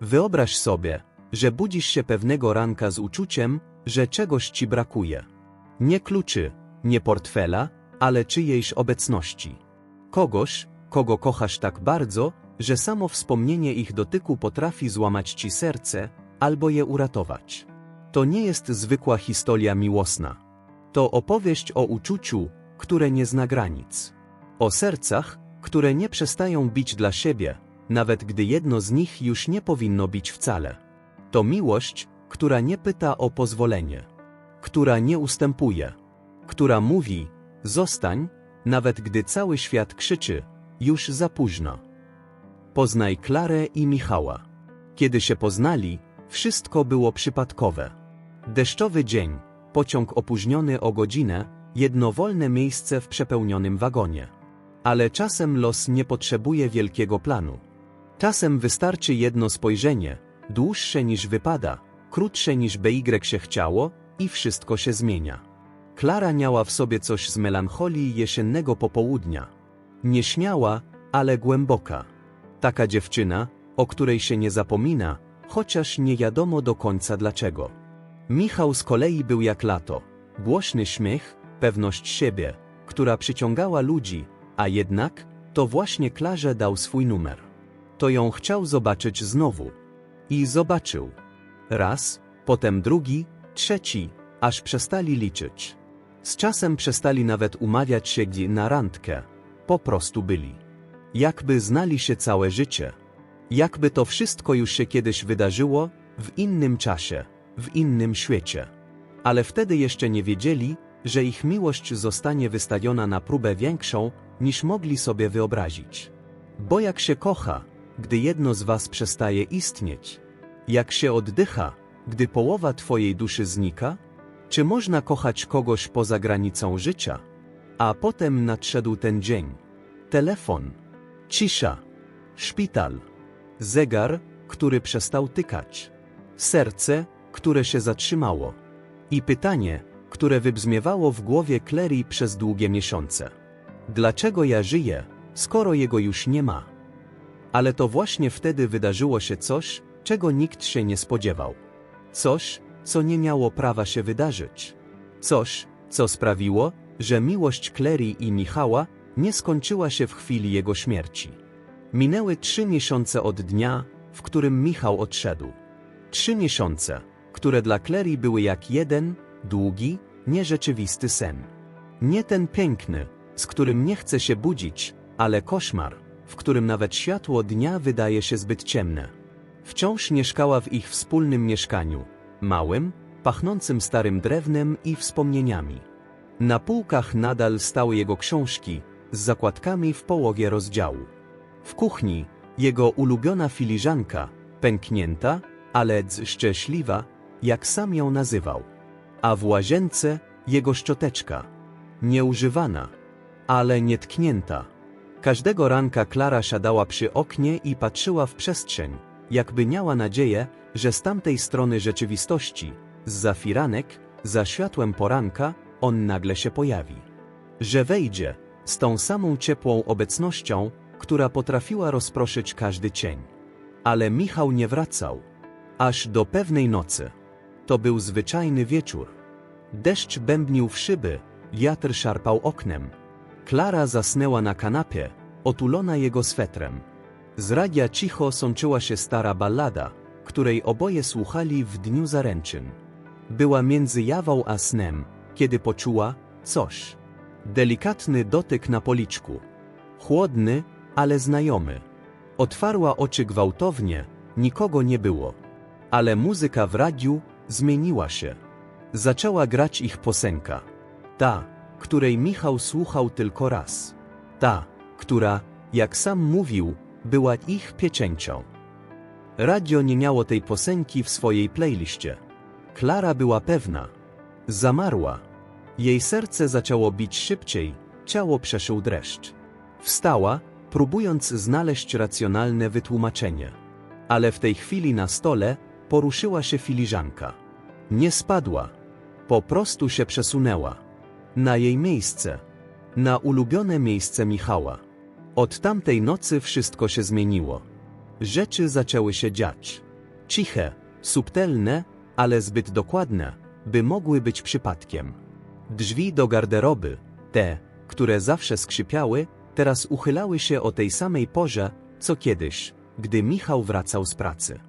Wyobraź sobie, że budzisz się pewnego ranka z uczuciem, że czegoś ci brakuje. Nie kluczy, nie portfela, ale czyjejś obecności. Kogoś, kogo kochasz tak bardzo, że samo wspomnienie ich dotyku potrafi złamać ci serce albo je uratować. To nie jest zwykła historia miłosna. To opowieść o uczuciu, które nie zna granic. O sercach, które nie przestają bić dla siebie, nawet gdy jedno z nich już nie powinno bić wcale. To miłość, która nie pyta o pozwolenie, która nie ustępuje, która mówi: Zostań, nawet gdy cały świat krzyczy: Już za późno. Poznaj Klarę i Michała. Kiedy się poznali, wszystko było przypadkowe. Deszczowy dzień, pociąg opóźniony o godzinę, jedno wolne miejsce w przepełnionym wagonie. Ale czasem los nie potrzebuje wielkiego planu. Czasem wystarczy jedno spojrzenie, dłuższe niż wypada, krótsze niż by się chciało, i wszystko się zmienia. Klara miała w sobie coś z melancholii jesiennego popołudnia. Nieśmiała, ale głęboka. Taka dziewczyna, o której się nie zapomina, chociaż nie wiadomo do końca dlaczego. Michał z kolei był jak lato. Głośny śmiech, pewność siebie, która przyciągała ludzi, a jednak, to właśnie Klarze dał swój numer. To ją chciał zobaczyć znowu. I zobaczył. Raz, potem drugi, trzeci, aż przestali liczyć. Z czasem przestali nawet umawiać się na randkę. Po prostu byli. Jakby znali się całe życie. Jakby to wszystko już się kiedyś wydarzyło, w innym czasie, w innym świecie. Ale wtedy jeszcze nie wiedzieli, że ich miłość zostanie wystawiona na próbę większą, niż mogli sobie wyobrazić. Bo jak się kocha, gdy jedno z was przestaje istnieć? Jak się oddycha, gdy połowa twojej duszy znika? Czy można kochać kogoś poza granicą życia? A potem nadszedł ten dzień. Telefon. Cisza. Szpital. Zegar, który przestał tykać. Serce, które się zatrzymało. I pytanie, które wybrzmiewało w głowie Clary przez długie miesiące. Dlaczego ja żyję, skoro jego już nie ma? Ale to właśnie wtedy wydarzyło się coś, czego nikt się nie spodziewał. Coś, co nie miało prawa się wydarzyć. Coś, co sprawiło, że miłość Clary i Michała nie skończyła się w chwili jego śmierci. Minęły trzy miesiące od dnia, w którym Michał odszedł. Trzy miesiące, które dla Clary były jak jeden, długi, nierzeczywisty sen. Nie ten piękny, z którym nie chce się budzić, ale koszmar, w którym nawet światło dnia wydaje się zbyt ciemne. Wciąż mieszkała w ich wspólnym mieszkaniu, małym, pachnącym starym drewnem i wspomnieniami. Na półkach nadal stały jego książki, z zakładkami w połowie rozdziału. W kuchni jego ulubiona filiżanka, pęknięta, ale szczęśliwa, jak sam ją nazywał. A w łazience jego szczoteczka, nieużywana, ale nietknięta. Każdego ranka Klara siadała przy oknie i patrzyła w przestrzeń, jakby miała nadzieję, że z tamtej strony rzeczywistości, za firanek, za światłem poranka, on nagle się pojawi. Że wejdzie, z tą samą ciepłą obecnością, która potrafiła rozproszyć każdy cień. Ale Michał nie wracał. Aż do pewnej nocy. To był zwyczajny wieczór. Deszcz bębnił w szyby, wiatr szarpał oknem. Klara zasnęła na kanapie, otulona jego swetrem. Z radia cicho sączyła się stara ballada, której oboje słuchali w dniu zaręczyn. Była między jawą a snem, kiedy poczuła coś. Delikatny dotyk na policzku. Chłodny, ale znajomy. Otwarła oczy gwałtownie, nikogo nie było. Ale muzyka w radiu zmieniła się. Zaczęła grać ich posenka. Ta, której Michał słuchał tylko raz. Ta, która, jak sam mówił, była ich pieczęcią. Radio nie miało tej posenki w swojej playliście. Klara była pewna. Zamarła. Jej serce zaczęło bić szybciej, ciało przeszył dreszcz. Wstała, próbując znaleźć racjonalne wytłumaczenie. Ale w tej chwili na stole poruszyła się filiżanka. Nie spadła. Po prostu się przesunęła. Na jej miejsce. Na ulubione miejsce Michała. Od tamtej nocy wszystko się zmieniło. Rzeczy zaczęły się dziać. Ciche, subtelne, ale zbyt dokładne, by mogły być przypadkiem. Drzwi do garderoby, te, które zawsze skrzypiały, teraz uchylały się o tej samej porze, co kiedyś, gdy Michał wracał z pracy.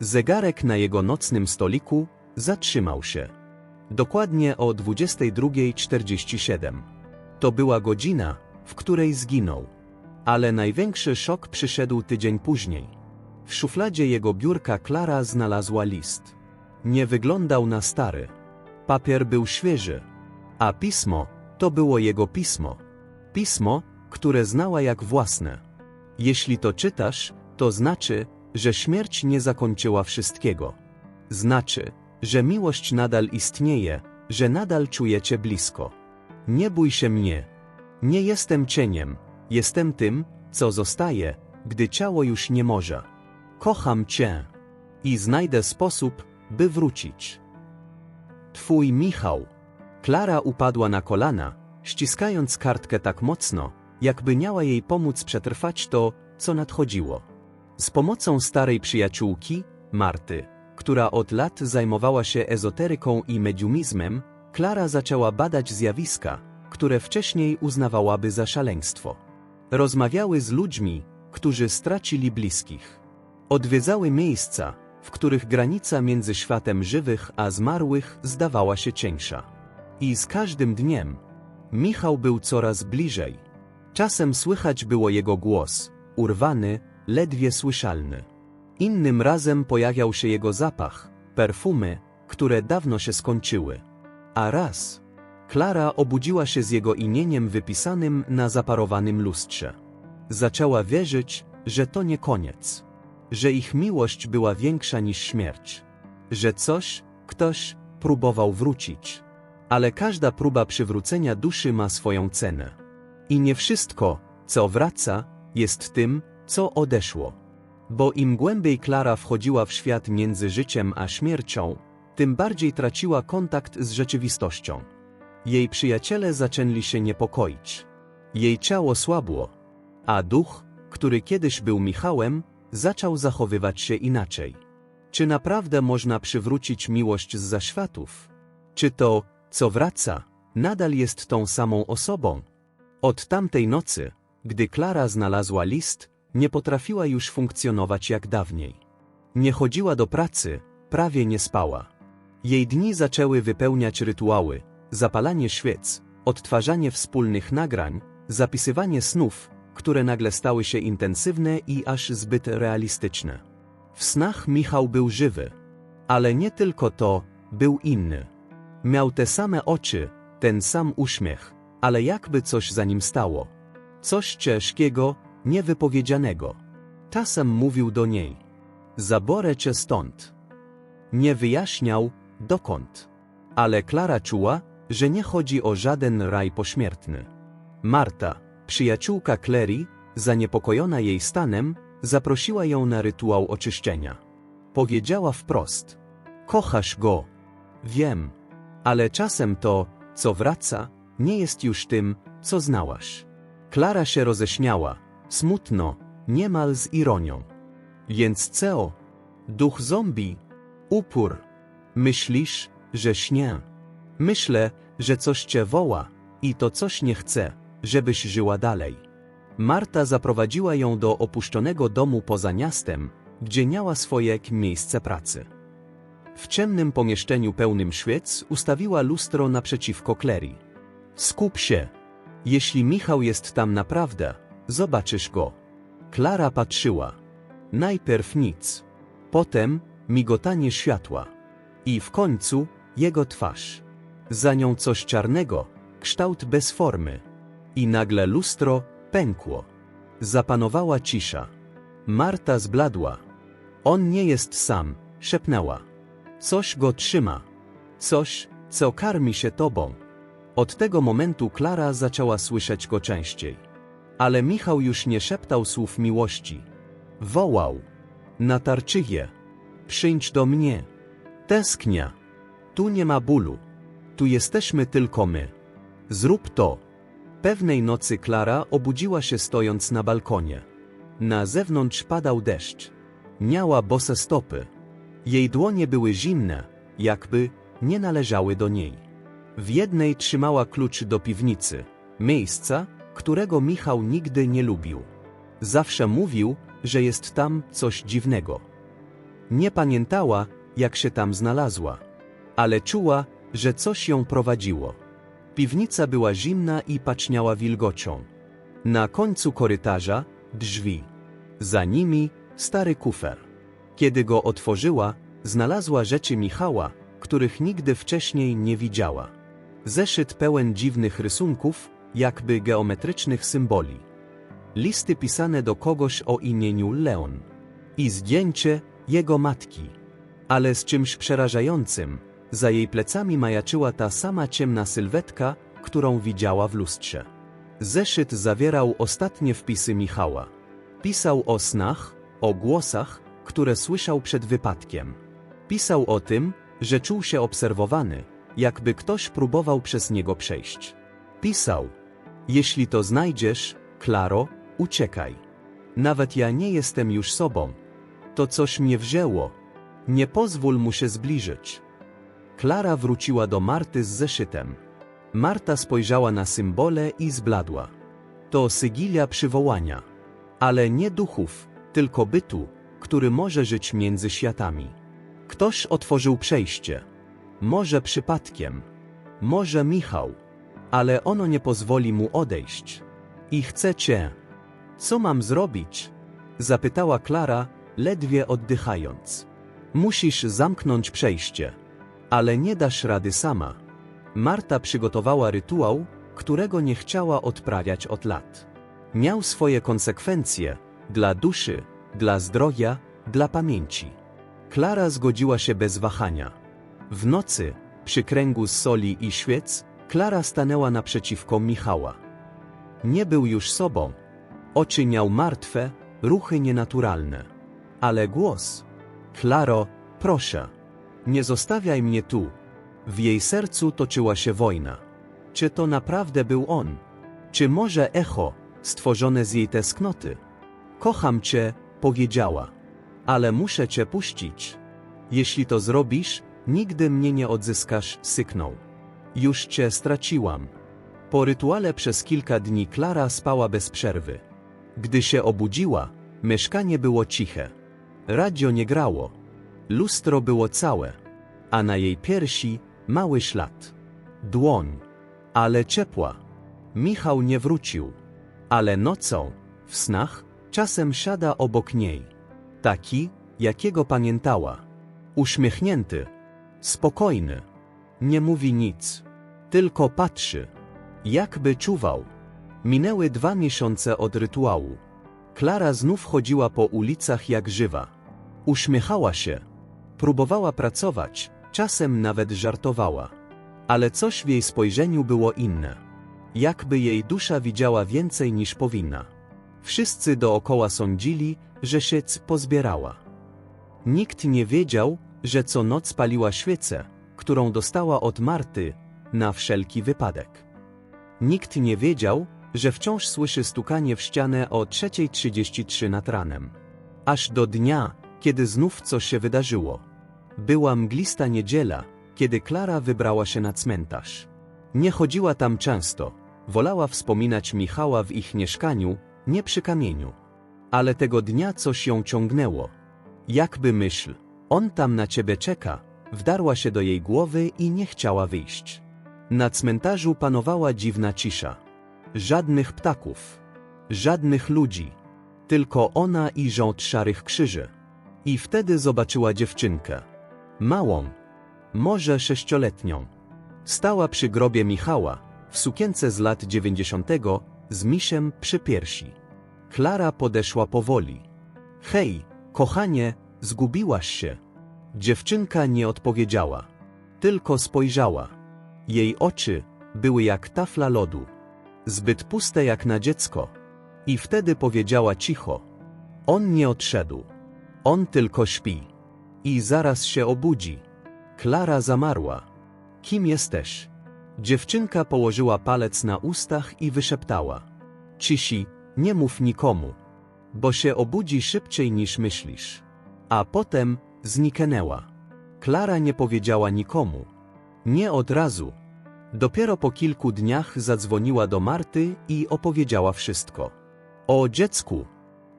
Zegarek na jego nocnym stoliku zatrzymał się. Dokładnie o 22.47. To była godzina, w której zginął. Ale największy szok przyszedł tydzień później. W szufladzie jego biurka Klara znalazła list. Nie wyglądał na stary. Papier był świeży, a pismo to było jego pismo. Pismo, które znała jak własne. Jeśli to czytasz, to znaczy, że śmierć nie zakończyła wszystkiego. Znaczy, że miłość nadal istnieje, że nadal czujecie blisko. Nie bój się mnie. Nie jestem cieniem, jestem tym, co zostaje, gdy ciało już nie może. Kocham cię. I znajdę sposób, by wrócić. Twój Michał. Klara upadła na kolana, ściskając kartkę tak mocno, jakby miała jej pomóc przetrwać to, co nadchodziło. Z pomocą starej przyjaciółki, Marty, która od lat zajmowała się ezoteryką i mediumizmem, Klara zaczęła badać zjawiska, które wcześniej uznawałaby za szaleństwo. Rozmawiały z ludźmi, którzy stracili bliskich. Odwiedzały miejsca, w których granica między światem żywych a zmarłych zdawała się cieńsza. I z każdym dniem Michał był coraz bliżej. Czasem słychać było jego głos, urwany, ledwie słyszalny. Innym razem pojawiał się jego zapach, perfumy, które dawno się skończyły. A raz Klara obudziła się z jego imieniem wypisanym na zaparowanym lustrze. Zaczęła wierzyć, że to nie koniec. Że ich miłość była większa niż śmierć. Że coś, ktoś, próbował wrócić. Ale każda próba przywrócenia duszy ma swoją cenę. I nie wszystko, co wraca, jest tym, co odeszło. Bo im głębiej Klara wchodziła w świat między życiem a śmiercią, tym bardziej traciła kontakt z rzeczywistością. Jej przyjaciele zaczęli się niepokoić. Jej ciało słabło, a duch, który kiedyś był Michałem, zaczął zachowywać się inaczej. Czy naprawdę można przywrócić miłość z zaświatów? Czy to, co wraca, nadal jest tą samą osobą? Od tamtej nocy, gdy Klara znalazła list, nie potrafiła już funkcjonować jak dawniej. Nie chodziła do pracy, prawie nie spała. Jej dni zaczęły wypełniać rytuały, zapalanie świec, odtwarzanie wspólnych nagrań, zapisywanie snów, które nagle stały się intensywne i aż zbyt realistyczne. W snach Michał był żywy. Ale nie tylko to, był inny. Miał te same oczy, ten sam uśmiech, ale jakby coś za nim stało. Coś ciężkiego, niewypowiedzianego. Czasem mówił do niej. Zaborę cię stąd. Nie wyjaśniał, dokąd. Ale Klara czuła, że nie chodzi o żaden raj pośmiertny. Marta, przyjaciółka Clary, zaniepokojona jej stanem, zaprosiła ją na rytuał oczyszczenia. Powiedziała wprost: Kochasz go. Wiem. Ale czasem to, co wraca, nie jest już tym, co znałaś. Klara się roześmiała, smutno, niemal z ironią. Więc co? Duch zombie? Upór. Myślisz, że śnię? Myślę, że coś cię woła i to coś nie chce, żebyś żyła dalej. Marta zaprowadziła ją do opuszczonego domu poza miastem, gdzie miała swoje miejsce pracy. W ciemnym pomieszczeniu pełnym świec ustawiła lustro naprzeciwko Clary. Skup się. Jeśli Michał jest tam naprawdę, zobaczysz go. Klara patrzyła. Najpierw nic. Potem migotanie światła. I w końcu jego twarz. Za nią coś czarnego, kształt bez formy. I nagle lustro pękło. Zapanowała cisza. Marta zbladła. On nie jest sam, szepnęła. Coś go trzyma. Coś, co karmi się tobą. Od tego momentu Klara zaczęła słyszeć go częściej. Ale Michał już nie szeptał słów miłości. Wołał. Natarczyje. Przyjdź do mnie. Tęsknia. Tu nie ma bólu. Tu jesteśmy tylko my. Zrób to. Pewnej nocy Klara obudziła się stojąc na balkonie. Na zewnątrz padał deszcz. Miała bose stopy. Jej dłonie były zimne, jakby nie należały do niej. W jednej trzymała klucz do piwnicy, miejsca, którego Michał nigdy nie lubił. Zawsze mówił, że jest tam coś dziwnego. Nie pamiętała, jak się tam znalazła, ale czuła, że coś ją prowadziło. Piwnica była zimna i paczniała wilgocią. Na końcu korytarza drzwi. Za nimi stary kufer. Kiedy go otworzyła, znalazła rzeczy Michała, których nigdy wcześniej nie widziała. Zeszyt pełen dziwnych rysunków, jakby geometrycznych symboli. Listy pisane do kogoś o imieniu Leon. I zdjęcie jego matki. Ale z czymś przerażającym, za jej plecami majaczyła ta sama ciemna sylwetka, którą widziała w lustrze. Zeszyt zawierał ostatnie wpisy Michała. Pisał o snach, o głosach, które słyszał przed wypadkiem. Pisał o tym, że czuł się obserwowany, jakby ktoś próbował przez niego przejść. Pisał: Jeśli to znajdziesz, Klaro, uciekaj. Nawet ja nie jestem już sobą. To coś mnie wzięło. Nie pozwól mu się zbliżyć. Klara wróciła do Marty z zeszytem. Marta spojrzała na symbole i zbladła. To sygilia przywołania. Ale nie duchów, tylko bytu, który może żyć między światami. Ktoś otworzył przejście. Może przypadkiem. Może Michał. Ale ono nie pozwoli mu odejść. I chce cię. Co mam zrobić? Zapytała Klara, ledwie oddychając. Musisz zamknąć przejście. Ale nie dasz rady sama. Marta przygotowała rytuał, którego nie chciała odprawiać od lat. Miał swoje konsekwencje dla duszy, dla zdrowia, dla pamięci. Klara zgodziła się bez wahania. W nocy, przy kręgu z soli i świec, Klara stanęła naprzeciwko Michała. Nie był już sobą. Oczy miał martwe, ruchy nienaturalne. Ale głos. Klaro, proszę. Nie zostawiaj mnie tu. W jej sercu toczyła się wojna. Czy to naprawdę był on? Czy może echo, stworzone z jej tęsknoty? Kocham cię, powiedziała. Ale muszę cię puścić. Jeśli to zrobisz, nigdy mnie nie odzyskasz, syknął. Już cię straciłam. Po rytuale przez kilka dni Klara spała bez przerwy. Gdy się obudziła, mieszkanie było ciche. Radio nie grało. Lustro było całe, a na jej piersi mały ślad. Dłoń, ale ciepła. Michał nie wrócił, ale nocą, w snach, czasem siada obok niej. Taki, jakiego pamiętała. Uśmiechnięty, spokojny. Nie mówi nic, tylko patrzy. Jakby czuwał. Minęły dwa miesiące od rytuału. Klara znów chodziła po ulicach jak żywa. Uśmiechała się. Próbowała pracować, czasem nawet żartowała. Ale coś w jej spojrzeniu było inne. Jakby jej dusza widziała więcej niż powinna. Wszyscy dookoła sądzili, że się pozbierała. Nikt nie wiedział, że co noc paliła świecę, którą dostała od Marty, na wszelki wypadek. Nikt nie wiedział, że wciąż słyszy stukanie w ścianę o 3.33 nad ranem. Aż do dnia, kiedy znów coś się wydarzyło. Była mglista niedziela, kiedy Klara wybrała się na cmentarz. Nie chodziła tam często, wolała wspominać Michała w ich mieszkaniu, nie przy kamieniu. Ale tego dnia coś ją ciągnęło. Jakby myśl, on tam na ciebie czeka, wdarła się do jej głowy i nie chciała wyjść. Na cmentarzu panowała dziwna cisza. Żadnych ptaków, żadnych ludzi, tylko ona i rząd szarych krzyży. I wtedy zobaczyła dziewczynkę. Małą, może sześcioletnią. Stała przy grobie Michała, w sukience z lat dziewięćdziesiątego, z misiem przy piersi. Klara podeszła powoli. Hej, kochanie, zgubiłaś się. Dziewczynka nie odpowiedziała, tylko spojrzała. Jej oczy były jak tafla lodu, zbyt puste jak na dziecko. I wtedy powiedziała cicho: On nie odszedł. On tylko śpi. I zaraz się obudzi. Klara zamarła. Kim jesteś? Dziewczynka położyła palec na ustach i wyszeptała. Cisi, nie mów nikomu. Bo się obudzi szybciej niż myślisz. A potem zniknęła. Klara nie powiedziała nikomu. Nie od razu. Dopiero po kilku dniach zadzwoniła do Marty i opowiedziała wszystko. O dziecku,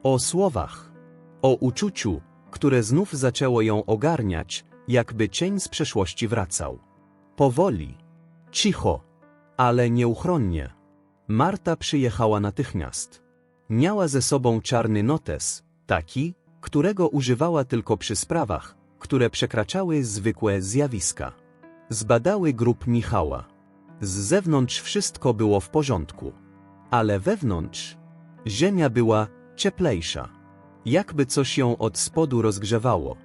o słowach, o uczuciu, które znów zaczęło ją ogarniać, jakby cień z przeszłości wracał. Powoli, cicho, ale nieuchronnie. Marta przyjechała natychmiast. Miała ze sobą czarny notes, taki, którego używała tylko przy sprawach, które przekraczały zwykłe zjawiska. Zbadały grup Michała. Z zewnątrz wszystko było w porządku, ale wewnątrz ziemia była cieplejsza. Jakby coś ją od spodu rozgrzewało.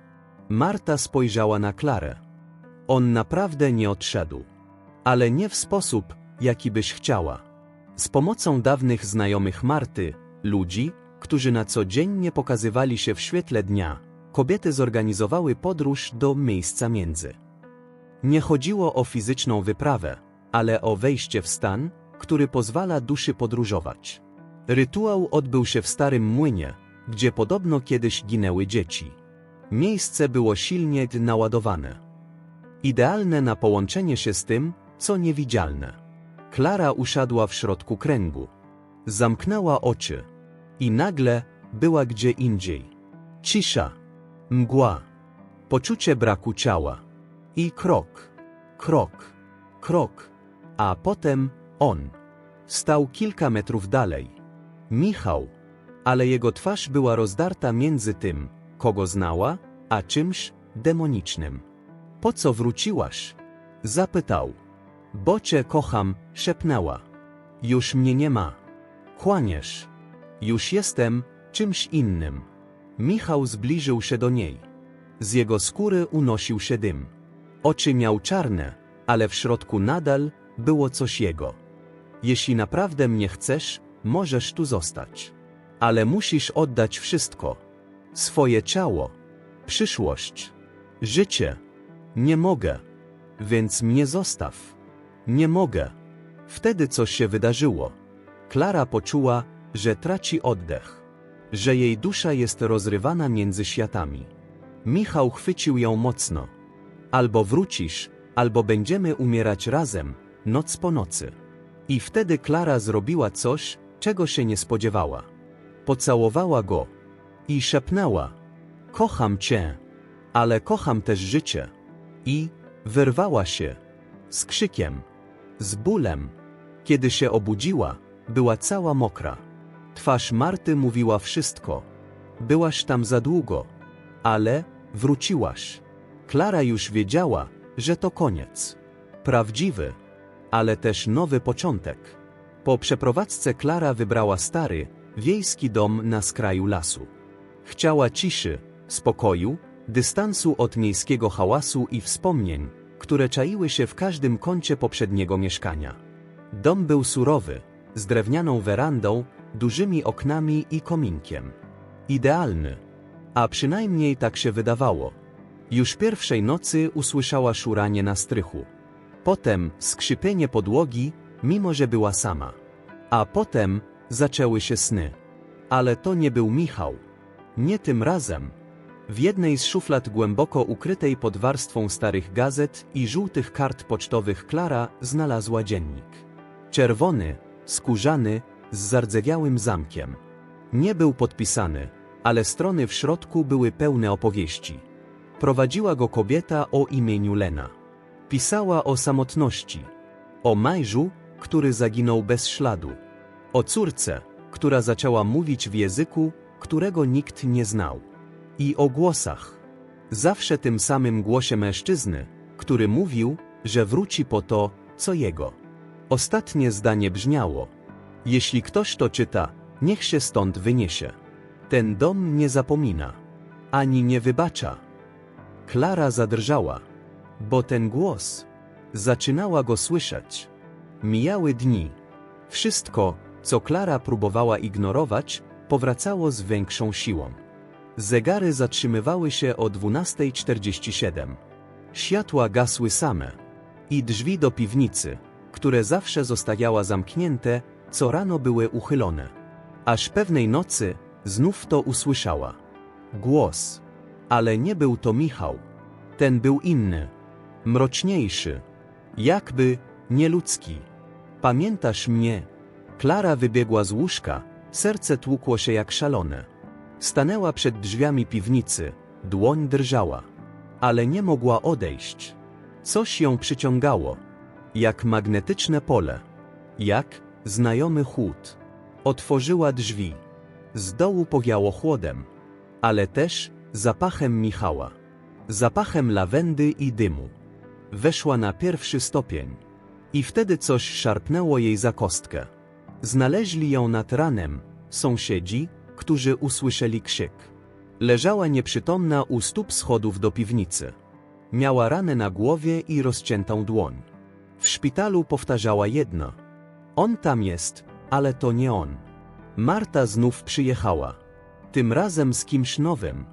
Marta spojrzała na Klarę. On naprawdę nie odszedł. Ale nie w sposób, jaki byś chciała. Z pomocą dawnych znajomych Marty, ludzi, którzy na co dzień nie pokazywali się w świetle dnia, kobiety zorganizowały podróż do miejsca między. Nie chodziło o fizyczną wyprawę, ale o wejście w stan, który pozwala duszy podróżować. Rytuał odbył się w starym młynie, gdzie podobno kiedyś ginęły dzieci. Miejsce było silnie naładowane. Idealne na połączenie się z tym, co niewidzialne. Klara usiadła w środku kręgu. Zamknęła oczy. I nagle była gdzie indziej. Cisza. Mgła. Poczucie braku ciała. I krok. Krok. Krok. A potem on. Stał kilka metrów dalej. Michał. Ale jego twarz była rozdarta między tym, kogo znała, a czymś demonicznym. Po co wróciłaś? Zapytał. Bo cię kocham, szepnęła. Już mnie nie ma. Kłaniesz. Już jestem czymś innym. Michał zbliżył się do niej. Z jego skóry unosił się dym. Oczy miał czarne, ale w środku nadal było coś jego. Jeśli naprawdę mnie chcesz, możesz tu zostać. Ale musisz oddać wszystko. Swoje ciało, przyszłość, życie. Nie mogę. Więc mnie zostaw. Nie mogę. Wtedy coś się wydarzyło. Klara poczuła, że traci oddech. Że jej dusza jest rozrywana między światami. Michał chwycił ją mocno. Albo wrócisz, albo będziemy umierać razem, noc po nocy. I wtedy Klara zrobiła coś, czego się nie spodziewała. Pocałowała go i szepnęła: Kocham cię, ale kocham też życie. I wyrwała się z krzykiem, z bólem. Kiedy się obudziła, była cała mokra. Twarz Marty mówiła wszystko. Byłaś tam za długo, ale wróciłaś. Klara już wiedziała, że to koniec. Prawdziwy, ale też nowy początek. Po przeprowadzce Klara wybrała stary, wiejski dom na skraju lasu. Chciała ciszy, spokoju, dystansu od miejskiego hałasu i wspomnień, które czaiły się w każdym kącie poprzedniego mieszkania. Dom był surowy, z drewnianą werandą, dużymi oknami i kominkiem. Idealny. A przynajmniej tak się wydawało. Już pierwszej nocy usłyszała szuranie na strychu. Potem skrzypienie podłogi, mimo że była sama. A potem zaczęły się sny. Ale to nie był Michał. Nie tym razem. W jednej z szuflad głęboko ukrytej pod warstwą starych gazet i żółtych kart pocztowych Klara znalazła dziennik. Czerwony, skórzany, z zardzewiałym zamkiem. Nie był podpisany, ale strony w środku były pełne opowieści. Prowadziła go kobieta o imieniu Lena. Pisała o samotności, o mężu, który zaginął bez śladu, o córce, która zaczęła mówić w języku, którego nikt nie znał, i o głosach. Zawsze tym samym głosie mężczyzny, który mówił, że wróci po to, co jego. Ostatnie zdanie brzmiało: Jeśli ktoś to czyta, niech się stąd wyniesie. Ten dom nie zapomina, ani nie wybacza. Klara zadrżała, bo ten głos zaczynała go słyszeć. Mijały dni. Wszystko, co Klara próbowała ignorować, powracało z większą siłą. Zegary zatrzymywały się o 12.47. Światła gasły same. I drzwi do piwnicy, które zawsze zostawiała zamknięte, co rano były uchylone. Aż pewnej nocy znów to usłyszała. Głos. Ale nie był to Michał. Ten był inny. Mroczniejszy. Jakby nieludzki. Pamiętasz mnie? Klara wybiegła z łóżka, serce tłukło się jak szalone. Stanęła przed drzwiami piwnicy, dłoń drżała. Ale nie mogła odejść. Coś ją przyciągało. Jak magnetyczne pole. Jak znajomy chłód. Otworzyła drzwi. Z dołu powiało chłodem. Ale też zapachem Michała. Zapachem lawendy i dymu. Weszła na pierwszy stopień. I wtedy coś szarpnęło jej za kostkę. Znaleźli ją nad ranem, sąsiedzi, którzy usłyszeli krzyk. Leżała nieprzytomna u stóp schodów do piwnicy. Miała ranę na głowie i rozciętą dłoń. W szpitalu powtarzała jedno. On tam jest, ale to nie on. Marta znów przyjechała. Tym razem z kimś nowym.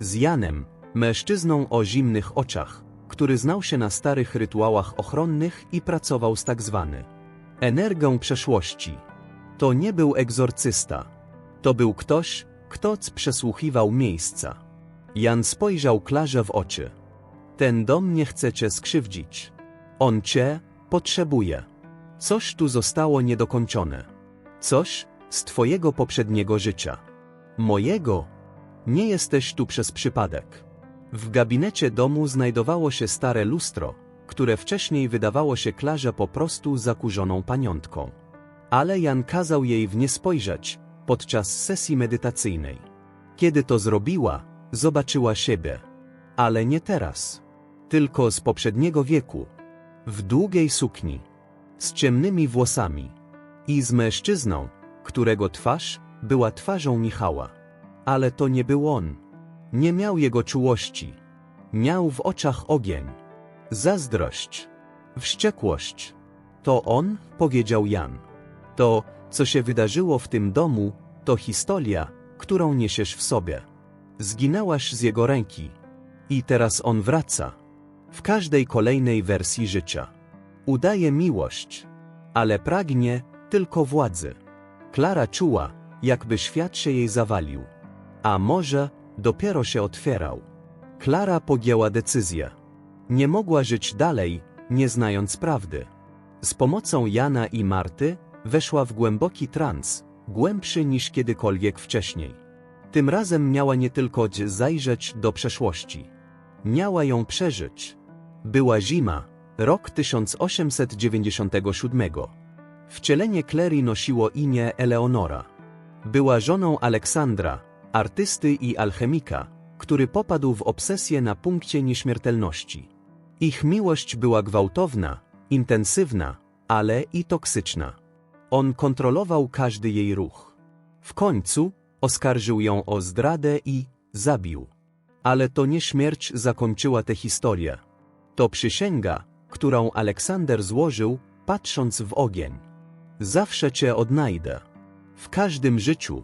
Z Janem, mężczyzną o zimnych oczach, który znał się na starych rytuałach ochronnych i pracował z tak zwany energią przeszłości. To nie był egzorcysta. To był ktoś, kto przesłuchiwał miejsca. Jan spojrzał Klarze w oczy. Ten dom nie chce cię skrzywdzić. On cię potrzebuje. Coś tu zostało niedokończone. Coś z twojego poprzedniego życia. Mojego? Nie jesteś tu przez przypadek. W gabinecie domu znajdowało się stare lustro, które wcześniej wydawało się Klarze po prostu zakurzoną paniątką. Ale Jan kazał jej w nie spojrzeć podczas sesji medytacyjnej. Kiedy to zrobiła, zobaczyła siebie. Ale nie teraz. Tylko z poprzedniego wieku. W długiej sukni. Z ciemnymi włosami. I z mężczyzną, którego twarz była twarzą Michała. Ale to nie był on. Nie miał jego czułości. Miał w oczach ogień. Zazdrość. Wściekłość. To on, powiedział Jan. To, co się wydarzyło w tym domu, to historia, którą niesiesz w sobie. Zginęłaś z jego ręki. I teraz on wraca. W każdej kolejnej wersji życia. Udaje miłość, ale pragnie tylko władzy. Klara czuła, jakby świat się jej zawalił. A może dopiero się otwierał. Klara podjęła decyzję. Nie mogła żyć dalej, nie znając prawdy. Z pomocą Jana i Marty weszła w głęboki trans, głębszy niż kiedykolwiek wcześniej. Tym razem miała nie tylko zajrzeć do przeszłości. Miała ją przeżyć. Była zima, rok 1897. Wcielenie Clary nosiło imię Eleonora. Była żoną Aleksandra, artysty i alchemika, który popadł w obsesję na punkcie nieśmiertelności. Ich miłość była gwałtowna, intensywna, ale i toksyczna. On kontrolował każdy jej ruch. W końcu oskarżył ją o zdradę i zabił. Ale to nie śmierć zakończyła tę historię. To przysięga, którą Aleksander złożył, patrząc w ogień. Zawsze cię odnajdę. W każdym życiu.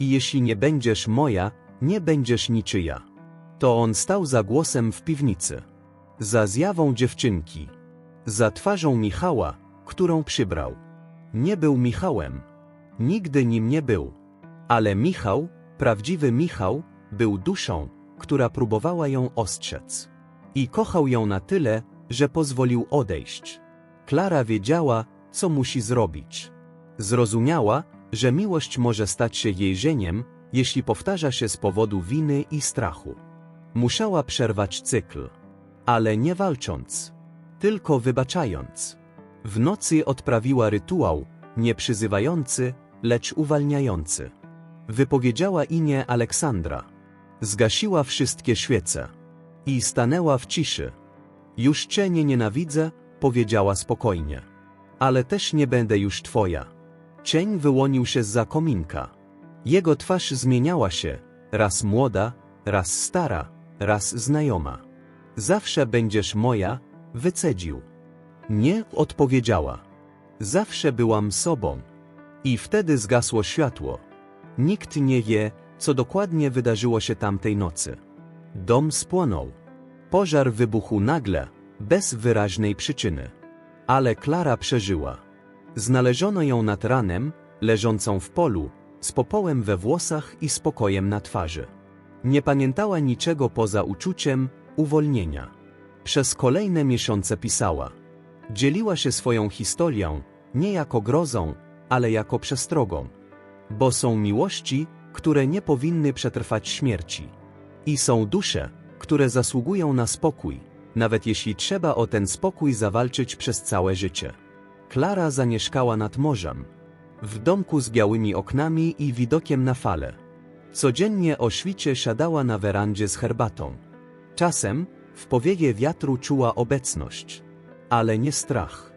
I jeśli nie będziesz moja, nie będziesz niczyja. To on stał za głosem w piwnicy. Za zjawą dziewczynki. Za twarzą Michała, którą przybrał. Nie był Michałem. Nigdy nim nie był. Ale Michał, prawdziwy Michał, był duszą, która próbowała ją ostrzec. I kochał ją na tyle, że pozwolił odejść. Klara wiedziała, co musi zrobić. Zrozumiała, że miłość może stać się jej żeniem, jeśli powtarza się z powodu winy i strachu. Musiała przerwać cykl. Ale nie walcząc, tylko wybaczając. W nocy odprawiła rytuał, nie przyzywający, lecz uwalniający. Wypowiedziała imię Aleksandra. Zgasiła wszystkie świece. I stanęła w ciszy. Już cię nie nienawidzę, powiedziała spokojnie. Ale też nie będę już twoja. Cień wyłonił się z kominka. Jego twarz zmieniała się, raz młoda, raz stara, raz znajoma. Zawsze będziesz moja, wycedził. Nie, odpowiedziała. Zawsze byłam sobą. I wtedy zgasło światło. Nikt nie wie, co dokładnie wydarzyło się tamtej nocy. Dom spłonął. Pożar wybuchł nagle, bez wyraźnej przyczyny. Ale Klara przeżyła. Znaleziono ją nad ranem, leżącą w polu, z popołem we włosach i spokojem na twarzy. Nie pamiętała niczego poza uczuciem uwolnienia. Przez kolejne miesiące pisała. Dzieliła się swoją historią, nie jako grozą, ale jako przestrogą. Bo są miłości, które nie powinny przetrwać śmierci. I są dusze, które zasługują na spokój, nawet jeśli trzeba o ten spokój zawalczyć przez całe życie. Klara zamieszkała nad morzem, w domku z białymi oknami i widokiem na fale. Codziennie o świcie siadała na werandzie z herbatą. Czasem, w powiewie wiatru czuła obecność, ale nie strach,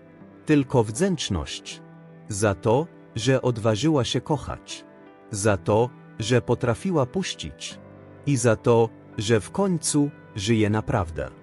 tylko wdzięczność. Za to, że odważyła się kochać. Za to, że potrafiła puścić. I za to, że w końcu żyje naprawdę.